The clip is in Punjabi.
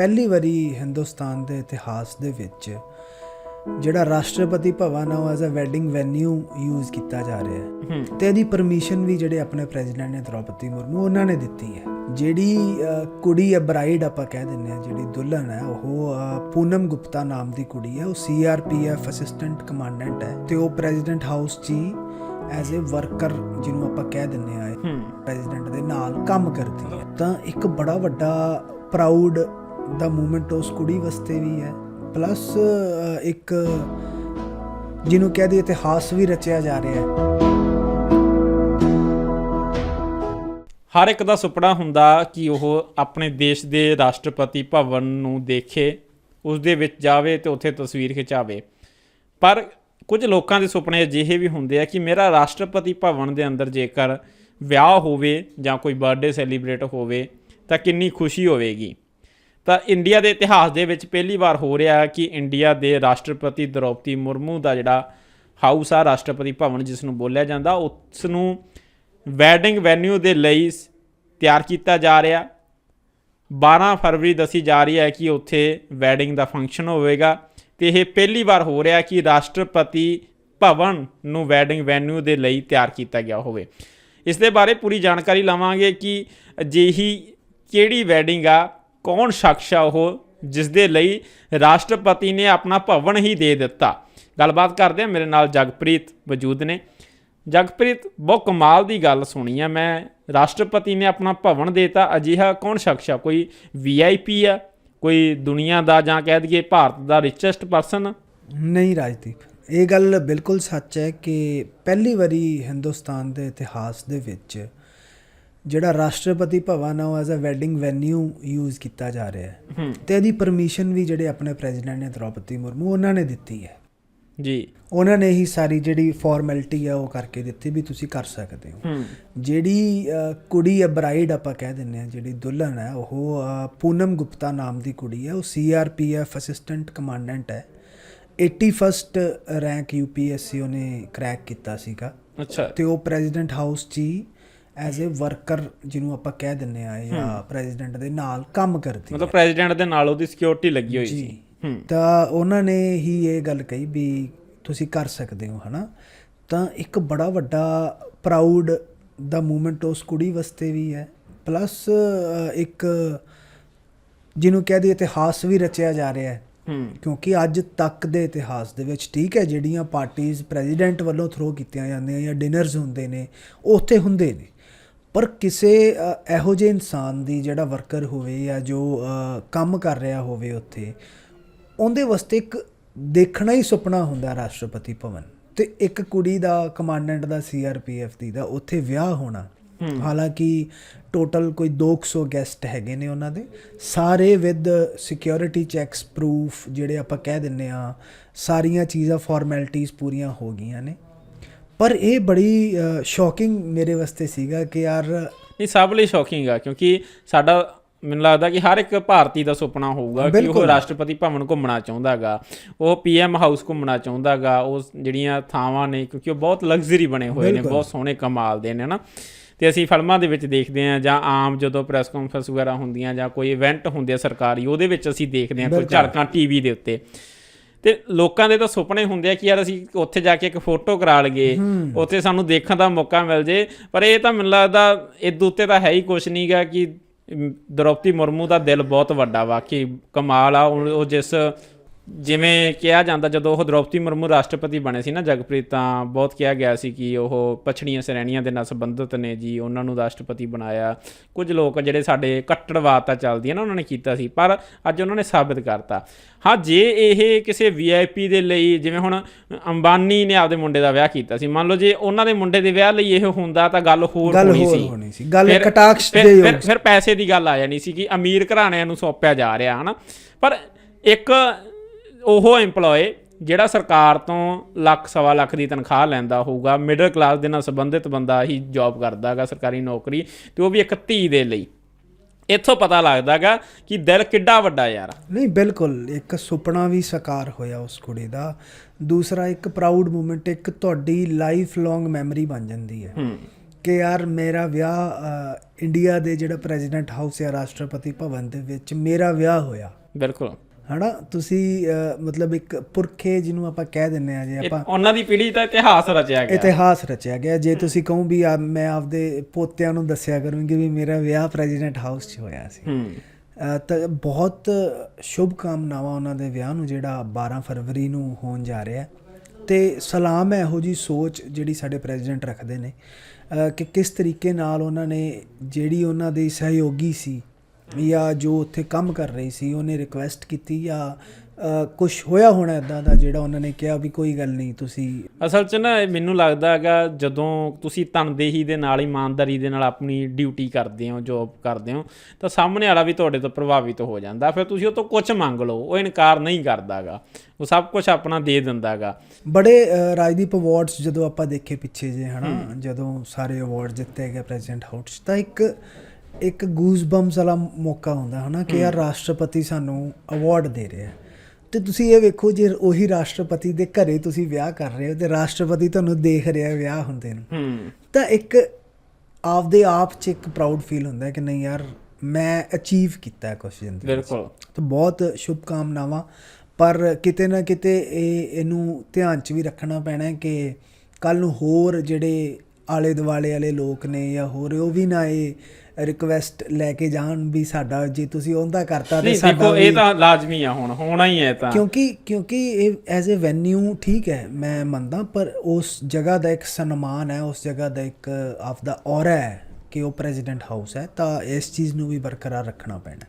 ਪਹਿਲੀ ਵਾਰੀ ਹਿੰਦੁਸਤਾਨ ਦੇ ਇਤਿਹਾਸ ਦੇ ਵਿੱਚ ਜਿਹੜਾ ਰਾਸ਼ਟਰਪਤੀ ਭਵਨ ਆ ਉਹ as a wedding venue use ਕੀਤਾ ਜਾ ਰਿਹਾ ਹੈ। ਤੇ ਇਹਦੀ ਪਰਮਿਸ਼ਨ ਵੀ ਜਿਹੜੇ ਆਪਣੇ ਪ੍ਰੈਜ਼ੀਡੈਂਟ ਨੇ ਦ੍ਰੋਪਦੀ ਮੁਰਮੂ ਉਹਨਾਂ ਨੇ ਦਿੱਤੀ ਹੈ। ਜਿਹੜੀ ਕੁੜੀ ਹੈ ਬ੍ਰਾਈਡ ਆਪਾਂ ਕਹਿ ਦਿੰਦੇ ਆ ਜਿਹੜੀ ਦੁਲਹਨ ਹੈ ਉਹ ਪੂਨਮ ਗੁਪਤਾ ਨਾਮ ਦੀ ਕੁੜੀ ਹੈ। ਉਹ ਸੀਆਰਪੀਐਫ ਅਸਿਸਟੈਂਟ ਕਮਾਂਡੈਂਟ ਹੈ ਤੇ ਉਹ ਪ੍ਰੈਜ਼ੀਡੈਂਟ ਹਾਊਸ 'ਚ ਐਜ਼ ਅ ਵਰਕਰ ਜਿਹਨੂੰ ਆਪਾਂ ਕਹਿ ਦਿੰਦੇ ਆ ਹੂੰ। ਪ੍ਰੈਜ਼ੀਡੈਂਟ ਦੇ ਨਾਲ ਕੰਮ ਕਰਦੀ ਹੈ। ਤਾਂ ਇੱਕ ਬੜਾ ਵੱਡਾ ਪ੍ਰਾਊਡ ਦਾ ਮੂਮੈਂਟ ਉਸ ਕੁੜੀ ਵਾਸਤੇ ਵੀ ਹੈ। ਪਲੱਸ ਇੱਕ ਜਿਹਨੂੰ ਕਹਿ ਦਈਏ ਇਤਿਹਾਸ ਵੀ ਰਚਿਆ ਜਾ ਰਿਹਾ ਹੈ। ਹਰ ਇੱਕ ਦਾ ਸੁਪਨਾ ਹੁੰਦਾ ਕਿ ਉਹ ਆਪਣੇ ਦੇਸ਼ ਦੇ ਰਾਸ਼ਟਰਪਤੀ ਭਵਨ ਨੂੰ ਦੇਖੇ ਉਸ ਦੇ ਵਿੱਚ ਜਾਵੇ ਤੇ ਉੱਥੇ ਤਸਵੀਰ ਖਿਚਾਵੇ। ਪਰ ਕੁਝ ਲੋਕਾਂ ਦੇ ਸੁਪਨੇ ਅਜਿਹੇ ਵੀ ਹੁੰਦੇ ਆ ਕਿ ਮੇਰਾ ਰਾਸ਼ਟਰਪਤੀ ਭਵਨ ਦੇ ਅੰਦਰ ਜੇਕਰ ਵਿਆਹ ਹੋਵੇ ਜਾਂ ਕੋਈ ਬਰਥਡੇ ਸੈਲੀਬ੍ਰੇਟ ਹੋਵੇ, ਤਾਂ ਕਿੰਨੀ ਖੁਸ਼ੀ ਹੋਵੇਗੀ। ਤਾਂ ਇੰਡੀਆ ਦੇ ਇਤਿਹਾਸ ਦੇ ਵਿੱਚ ਪਹਿਲੀ ਵਾਰ ਹੋ ਰਿਹਾ ਕਿ ਇੰਡੀਆ ਦੇ ਰਾਸ਼ਟਰਪਤੀ ਦ੍ਰੋਪਦੀ ਮੁਰਮੂ ਦਾ ਜਿਹੜਾ ਹਾਊਸ ਆ, ਰਾਸ਼ਟਰਪਤੀ ਭਵਨ ਜਿਸ ਨੂੰ ਬੋਲਿਆ ਜਾਂਦਾ ਉਸ ਨੂੰ ਵੈਡਿੰਗ ਵੈਨਿਊ ਦੇ ਲਈ ਸ- ਤਿਆਰ ਕੀਤਾ ਜਾ ਰਿਹਾ 12 ਫਰਵਰੀ ਦੱਸੀ ਜਾ ਰਹੀ ਹੈ ਕਿ ਉੱਥੇ ਵੈਡਿੰਗ ਦਾ ਫੰਕਸ਼ਨ ਹੋਵੇਗਾ ਤੇ ਇਹ ਪਹਿਲੀ ਵਾਰ ਹੋ ਰਿਹਾ ਕਿ ਰਾਸ਼ਟਰਪਤੀ ਭਵਨ ਨੂੰ ਵੈਡਿੰਗ ਵੈਨਿਊ ਦੇ ਲਈ ਤਿਆਰ ਕੀਤਾ ਗਿਆ ਹੋਵੇ। ਇਸ ਦੇ ਬਾਰੇ ਪੂਰੀ ਜਾਣਕਾਰੀ ਲਵਾਂਗੇ ਕਿ ਅਜਿਹੀ ਕਿਹੜੀ ਵੈਡਿੰਗ ਆ ਕੌਣ ਸ਼ਖਸ ਆ ਉਹ ਜਿਸ ਦੇ ਲਈ ਰਾਸ਼ਟਰਪਤੀ ਨੇ ਆਪਣਾ ਭਵਨ ਹੀ ਦੇ ਦਿੱਤਾ? ਗੱਲਬਾਤ ਕਰਦੇ ਆ ਮੇਰੇ ਨਾਲ ਜਗਪ੍ਰੀਤ ਮੌਜੂਦ ਨੇ। ਜਗਪ੍ਰੀਤ, ਬਹੁਤ ਕਮਾਲ ਦੀ ਗੱਲ ਸੁਣੀ ਆ। ਮੈਂ ਰਾਸ਼ਟਰਪਤੀ ਨੇ ਆਪਣਾ ਭਵਨ ਦੇਤਾ, ਅਜਿਹਾ ਕੌਣ ਸ਼ਖਸ ਆ? ਕੋਈ ਵੀਆਈਪੀ ਆ? ਕੋਈ ਦੁਨੀਆ ਦਾ ਜਾਂ ਕਹਿ ਦਈਏ ਭਾਰਤ ਦਾ ਰਿਚੈਸਟ ਪਰਸਨ ਨਹੀਂ ਰਾਜਦੀਪ, ਇਹ ਗੱਲ ਬਿਲਕੁਲ ਸੱਚ ਹੈ ਕਿ ਪਹਿਲੀ ਵਾਰੀ ਹਿੰਦੁਸਤਾਨ ਦੇ ਇਤਿਹਾਸ ਦੇ ਵਿੱਚ ਜਿਹੜਾ ਰਾਸ਼ਟਰਪਤੀ ਭਵਨ ਆ ਉਹ as a wedding venue use ਕੀਤਾ ਜਾ ਰਿਹਾ ਹੈ। ਤੇ ਇਹਦੀ ਪਰਮਿਸ਼ਨ ਵੀ ਜਿਹੜੇ ਆਪਣੇ ਪ੍ਰੈਜ਼ੀਡੈਂਟ ਨੇ ਦ੍ਰੋਪਦੀ ਮੁਰਮੂ ਉਹਨਾਂ ਨੇ ਦਿੱਤੀ ਹੈ। ਜੀ। ਉਹਨਾਂ ਨੇ ਹੀ ਸਾਰੀ ਜਿਹੜੀ ਫਾਰਮੈਲਿਟੀ ਆ ਉਹ ਕਰਕੇ ਦਿੱਤੀ ਵੀ ਤੁਸੀਂ ਕਰ ਸਕਦੇ ਹੋ। ਜਿਹੜੀ ਕੁੜੀ ਹੈ ਬ੍ਰਾਈਡ ਆਪਾਂ ਕਹਿ ਦਿੰਦੇ ਆ ਜਿਹੜੀ ਦੁਲਹਨ ਹੈ ਉਹ ਪੂਨਮ ਗੁਪਤਾ ਨਾਮ ਦੀ ਕੁੜੀ ਹੈ ਉਹ ਸੀਆਰਪੀਐਫ ਅਸਿਸਟੈਂਟ ਕਮਾਂਡੈਂਟ ਹੈ। 81st ਰੈਂਕ ਯੂਪੀਐਸਸੀ ਉਹਨੇ ਕ੍ਰੈਕ ਕੀਤਾ ਸੀਗਾ। ਅੱਛਾ। ਤੇ ਉਹ ਪ੍ਰੈਜ਼ੀਡੈਂਟ ਹਾਊਸ 'ਚ ਐਜ਼ ਅ ਵਰਕਰ ਜਿਹਨੂੰ ਆਪਾਂ ਕਹਿ ਦਿੰਦੇ ਆ ਜਾਂ ਪ੍ਰੈਜ਼ੀਡੈਂਟ ਦੇ ਨਾਲ ਕੰਮ ਕਰਦੀ ਮਤਲਬ ਪ੍ਰੈਜ਼ੀਡੈਂਟ ਦੇ ਨਾਲ ਉਹਦੀ ਸਿਕਿਉਰਿਟੀ ਲੱਗੀ ਹੋਈ ਸੀ। ਤਾਂ ਉਹਨਾਂ ਨੇ ਹੀ ਇਹ ਗੱਲ ਕਹੀ ਵੀ ਤੁਸੀਂ ਕਰ ਸਕਦੇ ਹੋ ਹਨਾ? ਤਾਂ ਇੱਕ ਬੜਾ ਵੱਡਾ ਪ੍ਰਾਊਡ ਦਾ ਮੂਮੈਂਟ ਉਸ ਕੁੜੀ ਵਾਸਤੇ ਵੀ ਹੈ। ਪਲੱਸ ਇੱਕ ਜਿਹਨੂੰ ਕਹਿ ਦਈਏ ਇਤਿਹਾਸ ਵੀ ਰਚਿਆ ਜਾ ਰਿਹਾ ਹੈ। ਕਿਉਂਕਿ ਅੱਜ ਤੱਕ ਦੇ ਇਤਿਹਾਸ ਦੇ ਵਿੱਚ ਠੀਕ ਹੈ ਜਿਹੜੀਆਂ ਪਾਰਟੀਆਂ ਪ੍ਰੈਜ਼ੀਡੈਂਟ ਵੱਲੋਂ ਥਰੋ ਕੀਤੀਆਂ ਜਾਂਦੀਆਂ ਜਾਂ ਡਿਨਰਸ ਹੁੰਦੇ ਨੇ ਉੱਥੇ ਹੁੰਦੇ ਨੇ। ਪਰ ਕਿਸੇ ਇਹੋ ਜਿਹੇ ਇਨਸਾਨ ਦੀ ਜਿਹੜਾ ਵਰਕਰ ਹੋਵੇ ਜਾਂ ਜੋ ਕੰਮ ਕਰ ਰਿਹਾ ਹੋਵੇ ਉੱਥੇ ਉਹਦੇ ਵਾਸਤੇ ਇੱਕ ਦੇਖਣਾ ਹੀ ਸੁਪਨਾ ਹੁੰਦਾ ਰਾਸ਼ਟਰਪਤੀ ਭਵਨ। ਤੇ ਇੱਕ ਕੁੜੀ ਦਾ ਕਮਾਂਡੈਂਟ ਦਾ ਸੀਆਰਪੀਐਫ ਦੀ ਦਾ ਉੱਥੇ ਵਿਆਹ ਹੋਣਾ। ਹਾਲਾਂਕਿ ਟੋਟਲ ਕੋਈ 200 ਗੈਸਟ ਹੈਗੇ ਨੇ ਉਹਨਾਂ ਦੇ। ਸਾਰੇ ਵਿਦ ਸਿਕਿਉਰਿਟੀ ਚੈੱਕਸ ਪ੍ਰੂਫ ਜਿਹੜੇ ਆਪਾਂ ਕਹਿ ਦਿੰਨੇ ਆ ਸਾਰੀਆਂ ਚੀਜ਼ਾਂ ਫਾਰਮੈਲਿਟੀਆਂ ਪੂਰੀਆਂ ਹੋ ਗਈਆਂ ਨੇ। ਪਰ ਇਹ ਬੜੀ ਸ਼ੌਕਿੰਗ ਮੇਰੇ ਵਾਸਤੇ ਸੀਗਾ ਕਿ ਯਾਰ ਇਹ ਸਭ ਲਈ ਸ਼ੌਕਿੰਗ ਆ ਕਿਉਂਕਿ ਸਾਡਾ ਮੈਨੂੰ ਲੱਗਦਾ ਕਿ ਹਰ ਇੱਕ ਭਾਰਤੀ ਦਾ ਸੁਪਨਾ ਹੋਊਗਾ ਕਿ ਉਹ। ਰਾਸ਼ਟਰਪਤੀ ਭਵਨ ਘੁੰਮਣਾ ਚਾਹੁੰਦਾਗਾ ਉਹ ਪੀਐਮ ਹਾਊਸ ਘੁੰਮਣਾ ਚਾਹੁੰਦਾਗਾ ਉਹ ਜਿਹੜੀਆਂ ਥਾਵਾਂ ਨੇ ਕਿਉਂਕਿ ਉਹ ਬਹੁਤ ਲਗਜ਼ਰੀ ਬਣੇ ਹੋਏ ਨੇ। ਬਹੁਤ ਸੋਹਣੇ ਕਮਾਲ ਦੇ ਨੇ ਨਾ ਤੇ ਅਸੀਂ ਫਿਲਮਾਂ ਦੇ ਵਿੱਚ ਦੇਖਦੇ ਆ ਜਾਂ ਆਮ ਜਦੋਂ ਪ੍ਰੈਸ ਕਾਨਫਰੰਸ ਵਗੈਰਾ ਹੁੰਦੀਆਂ ਜਾਂ ਕੋਈ ਇਵੈਂਟ ਹੁੰਦੇ ਆ ਸਰਕਾਰੀ ਉਹਦੇ ਵਿੱਚ ਅਸੀਂ ਦੇਖਦੇ ਆ ਕੋਈ। ਝਲਕਾਂ ਟੀਵੀ ਦੇ ਉੱਤੇ ਤੇ ਲੋਕਾਂ ਦੇ ਤਾਂ ਸੁਪਨੇ ਹੁੰਦੇ ਆ ਕਿ ਯਾਰ ਅਸੀਂ ਉੱਥੇ ਜਾ ਕੇ ਇੱਕ ਫੋਟੋ ਕਰਾ ਲਈਏ। ਉੱਥੇ ਸਾਨੂੰ ਦੇਖਣ ਦਾ ਮੌਕਾ ਮਿਲ ਜੇ। ਪਰ ਇਹ ਤਾਂ ਮੈਨੂੰ ਲੱਗਦਾ ਇਹ ਉੱਤੇ ਤਾਂ ਹੈ ਹੀ ਕੁਛ ਨਹੀਂਗਾ ਕਿ ਅਮ, ਦ੍ਰੋਪਦੀ ਮੁਰਮੂ ਦਾ ਦਿਲ ਬਹੁਤ ਵੱਡਾ ਵਾ ਕਿ ਕਮਾਲ ਆ। ਉਹ ਜਿਸ ਜਿਵੇਂ ਕਿਹਾ ਜਾਂਦਾ ਜਦੋਂ ਉਹ ਦ੍ਰੋਪਦੀ ਮੁਰਮੂ ਰਾਸ਼ਟਰਪਤੀ ਬਣੇ ਸੀ ਨਾ ਜਗਪ੍ਰੀਤ ਤਾਂ ਬਹੁਤ ਕਿਹਾ ਗਿਆ ਸੀ ਕਿ ਉਹ ਪਛੜੀਆਂ ਸ਼੍ਰੇਣੀਆਂ ਦੇ ਨਾਲ ਸੰਬੰਧਿਤ ਨੇ ਜੀ ਉਹਨਾਂ ਨੂੰ ਰਾਸ਼ਟਰਪਤੀ ਬਣਾਇਆ। ਕੁਝ ਲੋਕ ਜਿਹੜੇ ਸਾਡੇ ਕੱਟੜਵਾਦਤਾ ਚੱਲਦੀ ਹੈ ਨਾ ਉਹਨਾਂ ਨੇ ਕੀਤਾ ਸੀ ਪਰ ਅੱਜ ਉਹਨਾਂ ਨੇ ਸਾਬਿਤ ਕਰਤਾ। ਹਾਂ ਜੇ ਇਹ ਕਿਸੇ ਵੀਆਈਪੀ ਦੇ ਲਈ ਜਿਵੇਂ ਹੁਣ ਅੰਬਾਨੀ ਨੇ ਆਪਦੇ ਮੁੰਡੇ ਦਾ ਵਿਆਹ ਕੀਤਾ ਸੀ ਮੰਨ ਲਓ ਜੇ ਉਹਨਾਂ ਦੇ ਮੁੰਡੇ ਦੇ ਵਿਆਹ ਲਈ ਇਹ ਹੁੰਦਾ ਤਾਂ ਗੱਲ ਹੋਰ ਹੋਣੀ ਸੀ। ਗੱਲ ਕਟਾਕਸ਼ ਦੇ ਫਿਰ ਫਿਰ ਪੈਸੇ ਦੀ ਗੱਲ ਆ ਜਾਣੀ ਸੀ ਕਿ ਅਮੀਰ ਘਰਾਣਿਆਂ ਨੂੰ ਸੌਂਪਿਆ ਜਾ ਰਿਹਾ ਹਨਾ। ਪਰ ਇੱਕ ਉਹ EMPLOYE ਜਿਹੜਾ ਸਰਕਾਰ ਤੋਂ ਲੱਖ ਸਵਾ ਲੱਖ ਦੀ ਤਨਖਾਹ ਲੈਂਦਾ ਹੋਊਗਾ ਮਿਡਲ ਕਲਾਸ ਦੇ ਨਾਲ ਸੰਬੰਧਿਤ ਬੰਦਾ ਹੀ ਜੌਬ ਕਰਦਾਗਾ ਸਰਕਾਰੀ ਨੌਕਰੀ ਤੇ ਉਹ ਵੀ ਇੱਕ ਧੀ ਦੇ ਲਈ। ਇੱਥੋਂ ਪਤਾ ਲੱਗਦਾਗਾ ਕਿ ਦਿਲ ਕਿੱਡਾ ਵੱਡਾ ਯਾਰ। ਨਹੀਂ ਬਿਲਕੁਲ। ਇੱਕ ਸੁਪਨਾ ਵੀ ਸਾਕਾਰ ਹੋਇਆ ਉਸ ਕੁੜੀ ਦਾ। ਦੂਸਰਾ ਇੱਕ ਪ੍ਰਾਊਡ ਮੂਮੈਂਟ ਇੱਕ ਤੁਹਾਡੀ ਲਾਈਫ ਲੌਂਗ ਮੈਮਰੀ ਬਣ ਜਾਂਦੀ ਹੈ। ਕਿ ਯਾਰ ਮੇਰਾ ਵਿਆਹ ਇੰਡੀਆ ਦੇ ਜਿਹੜਾ ਪ੍ਰੈਜ਼ੀਡੈਂਟ ਹਾਊਸ ਹੈ ਰਾਸ਼ਟਰਪਤੀ ਭਵਨ ਦੇ ਵਿੱਚ ਮੇਰਾ ਵਿਆਹ ਹੋਇਆ। ਬਿਲਕੁਲ। ਹਨਾ? ਤੁਸੀਂ ਮਤਲਬ ਇੱਕ ਪੁਰਖੇ ਜਿਹਨੂੰ ਆਪਾਂ ਕਹਿ ਦਿੰਨੇ ਆ ਜੇ ਆਪਾਂ ਉਹਨਾਂ ਦੀ ਪੀੜ੍ਹੀ ਦਾ ਇਤਿਹਾਸ ਰਚਿਆ ਗਿਆ। ਇਤਿਹਾਸ ਰਚਿਆ ਗਿਆ। ਜੇ ਤੁਸੀਂ ਕਹੋ ਵੀ ਮੈਂ ਆਪਦੇ ਪੋਤਿਆਂ ਨੂੰ ਦੱਸਿਆ ਕਰੂੰਗੀ ਵੀ ਮੇਰਾ ਵਿਆਹ ਪ੍ਰੈਜ਼ੀਡੈਂਟ ਹਾਊਸ 'ਚ ਹੋਇਆ ਸੀ। ਤਾਂ ਬਹੁਤ ਸ਼ੁਭ ਕਾਮਨਾਵਾਂ ਉਹਨਾਂ ਦੇ ਵਿਆਹ ਨੂੰ ਜਿਹੜਾ 12 ਫਰਵਰੀ ਨੂੰ ਹੋਣ ਜਾ ਰਿਹਾ। ਤੇ ਸਲਾਮ ਹੈ ਇਹੋ ਜੀ ਸੋਚ ਜਿਹੜੀ ਸਾਡੇ ਪ੍ਰੈਜ਼ੀਡੈਂਟ ਰੱਖਦੇ ਨੇ। ਕਿ ਕਿਸ ਤਰੀਕੇ ਨਾਲ ਉਹਨਾਂ ਨੇ ਜਿਹੜੀ ਉਹਨਾਂ ਦੀ ਸਹਿਯੋਗੀ ਸੀ ਜਾਂ ਜੋ ਉੱਥੇ ਕੰਮ ਕਰ ਰਹੀ ਸੀ ਉਹਨੇ ਰਿਕੁਐਸਟ ਕੀਤੀ ਜਾਂ ਕੁਝ ਹੋਇਆ ਹੋਣਾ ਇਦਾਂ ਦਾ ਜਿਹੜਾ ਉਹਨਾਂ ਨੇ ਕਿਹਾ ਵੀ ਕੋਈ ਗੱਲ ਨਹੀਂ ਤੁਸੀਂ ਅਸਲ 'ਚ ਨਾ ਮੈਨੂੰ ਲੱਗਦਾ ਹੈਗਾ ਜਦੋਂ ਤੁਸੀਂ ਤਨਦੇਹੀ ਦੇ ਨਾਲ ਇਮਾਨਦਾਰੀ ਦੇ ਨਾਲ ਆਪਣੀ ਡਿਊਟੀ ਕਰਦੇ ਹੋ ਜੋਬ ਕਰਦੇ ਹੋ ਤਾਂ ਸਾਹਮਣੇ ਵਾਲਾ ਵੀ ਤੁਹਾਡੇ ਤੋਂ ਪ੍ਰਭਾਵਿਤ ਹੋ ਜਾਂਦਾ। ਫਿਰ ਤੁਸੀਂ ਉਹ ਤੋਂ ਕੁਝ ਮੰਗ ਲਓ ਉਹ ਇਨਕਾਰ ਨਹੀਂ ਕਰਦਾਗਾ ਉਹ ਸਭ ਕੁਝ ਆਪਣਾ ਦੇ ਦਿੰਦਾਗਾ ਬੜੇ ਰਾਜਦੀਪ ਅਵਾਰਡਸ ਜਦੋਂ ਆਪਾਂ ਦੇਖੇ ਪਿੱਛੇ ਜੇ ਹਨਾ? ਜਦੋਂ ਸਾਰੇ ਅਵਾਰਡ ਜਿੱਤੇ ਗਏ ਪ੍ਰੈਜ਼ੀਡੈਂਟ ਹਾਊਸ ਤਾਂ ਇੱਕ ਇੱਕ ਬੰਪਸ ਵਾਲਾ ਮੌਕਾ ਹੁੰਦਾ ਹਨਾ ਕਿ ਯਾਰ ਰਾਸ਼ਟਰਪਤੀ ਸਾਨੂੰ ਅਵਾਰਡ ਦੇ ਰਿਹਾ। ਤੇ ਤੁਸੀਂ ਇਹ ਵੇਖੋ ਜੇ ਉਹੀ ਰਾਸ਼ਟਰਪਤੀ ਦੇ ਘਰੇ ਤੁਸੀਂ ਵਿਆਹ ਕਰ ਰਹੇ ਹੋ ਤੇ ਰਾਸ਼ਟਰਪਤੀ ਤੁਹਾਨੂੰ ਦੇਖ ਰਿਹਾ ਵਿਆਹ ਹੁੰਦੇ ਨੂੰ। ਤਾਂ ਇੱਕ ਆਪਦੇ ਆਪ 'ਚ ਇੱਕ ਪ੍ਰਾਊਡ ਫੀਲ ਹੁੰਦਾ ਕਿ ਨਹੀਂ ਯਾਰ ਮੈਂ ਅਚੀਵ ਕੀਤਾ ਕੁਝ ਜ਼ਿੰਦਗੀ। ਬਿਲਕੁਲ। ਤਾਂ ਬਹੁਤ ਸ਼ੁਭ ਕਾਮਨਾਵਾਂ ਪਰ ਕਿਤੇ ਨਾ ਕਿਤੇ ਇਹ ਇਹਨੂੰ ਧਿਆਨ 'ਚ ਵੀ ਰੱਖਣਾ ਪੈਣਾ ਹੈ ਕਿ ਕੱਲ ਨੂੰ ਹੋਰ ਜਿਹੜੇ ਆਲੇ ਦੁਆਲੇ ਵਾਲੇ ਲੋਕ ਨੇ ਜਾਂ ਹੋਰ ਉਹ ਵੀ ਨਾ ਇਹ ਰਿਕਵੈਸਟ ਲੈ ਕੇ ਜਾਣ ਵੀ ਸਾਡਾ ਜੇ ਤੁਸੀਂ ਉਹਦਾ ਕਰਤਾ ਤੇ ਨਹੀਂ ਸਾਡਾ ਦੇਖੋ ਇਹ ਤਾਂ ਲਾਜ਼ਮੀ ਆ ਹੁਣ ਹੋਣਾ ਹੀ ਹੈ ਤਾਂ। ਕਿਉਂਕਿ ਕਿਉਂਕਿ ਇਹ ਐਜ਼ ਅ ਵੈਨਿਊ ਠੀਕ ਹੈ ਮੈਂ ਮੰਨਦਾ ਪਰ ਉਸ ਜਗ੍ਹਾ ਦਾ ਇੱਕ ਸਨਮਾਨ ਹੈ ਉਸ ਜਗ੍ਹਾ ਦਾ ਇੱਕ ਆਪਦਾ ਔਰਾ ਹੈ ਕਿ ਉਹ ਪ੍ਰੈਜ਼ੀਡੈਂਟ ਹਾਊਸ ਹੈ ਤਾਂ ਇਸ ਚੀਜ਼ ਨੂੰ ਵੀ ਬਰਕਰਾਰ ਰੱਖਣਾ ਪੈਣਾ।